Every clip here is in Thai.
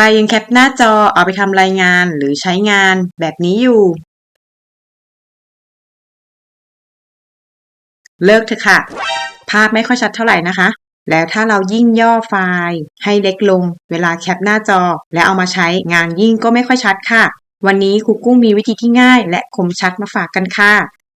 รยังแคปหน้าจอเอาไปทำรายงานหรือใช้งานแบบนี้อยู่ เลิกเถอะค่ะ ภาพไม่ค่อยชัดเท่าไหร่นะคะ แล้วถ้าเรายิ่งย่อไฟล์ให้เล็กลง เวลาแคปหน้าจอ และเอามาใช้งานยิ่งก็ไม่ค่อยชัดค่ะ วันนี้ครูกุ้งมีวิธีที่ง่าย และคมชัดมาฝากกันค่ะ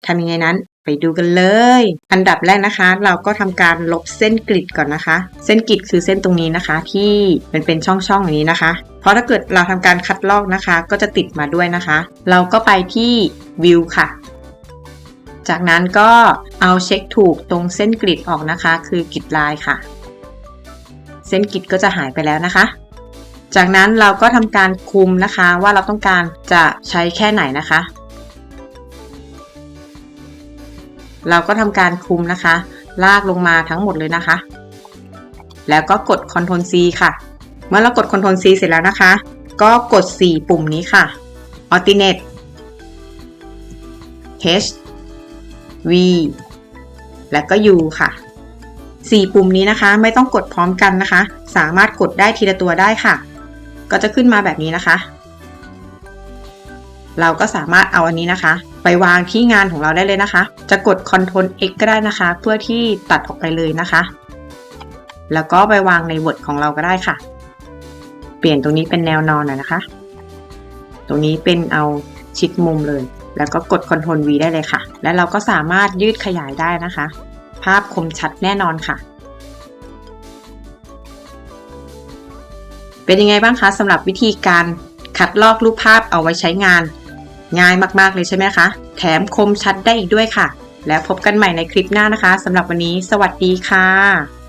ทำยังไงนั้น ไปดูกันเลย อันดับแรกนะคะ เราก็ทำการลบเส้นกริดก่อนนะคะ เส้นกริดคือเส้นตรงนี้นะคะ ที่มันเป็นช่องๆอย่างนี้นะคะ เพราะถ้าเกิดเราทำการคัดลอกนะคะ ก็จะติดมาด้วยนะคะ เราก็ไปที่วิวค่ะ จากนั้นก็เอาเช็คถูกตรงเส้นกริดออกนะคะ คือกริดลายค่ะ เส้นกริดก็จะหายไปแล้วนะคะ จากนั้นเราก็ทำการคุมนะคะว่าเราต้องการจะใช้แค่ไหนนะคะ เราก็ทำการคลุมนะคะ ลากลงมาทั้งหมดเลยนะคะ แล้วก็กด Ctrl C ค่ะ เมื่อเรากด Ctrl C เสร็จแล้วนะคะ ก็กด 4 ปุ่มนี้ค่ะ Alternate H V และก็ U ค่ะ 4 ปุ่มนี้นะคะ ไม่ต้องกดพร้อมกันนะคะ สามารถกดได้ทีละตัวได้ค่ะ ก็จะขึ้นมาแบบนี้นะคะ เราก็สามารถเอาอันนี้นะคะ ไปวางที่งานของเราได้เลยนะคะ จะกด Ctrl X ก็ได้นะคะ เพื่อที่ตัดออกไปเลยนะคะ แล้วก็ไปวางใน Word ของเราก็ได้ค่ะ เปลี่ยนตรงนี้เป็นแนวนอนหน่อยนะคะ ตรงนี้เป็นเอาชิดมุมเลย แล้วก็กด Ctrl V ได้เลยค่ะ และเราก็สามารถยืดขยายได้นะคะ ภาพคมชัดแน่นอนค่ะเป็นยังไงบ้างคะสำหรับวิธีการคัดลอกรูปภาพเอาไว้ใช้งาน ง่ายมากๆเลยใช่ไหมคะ แถมคมชัดได้อีกด้วยค่ะ แล้วพบกันใหม่ในคลิปหน้านะคะสำหรับวันนี้ สวัสดีค่ะ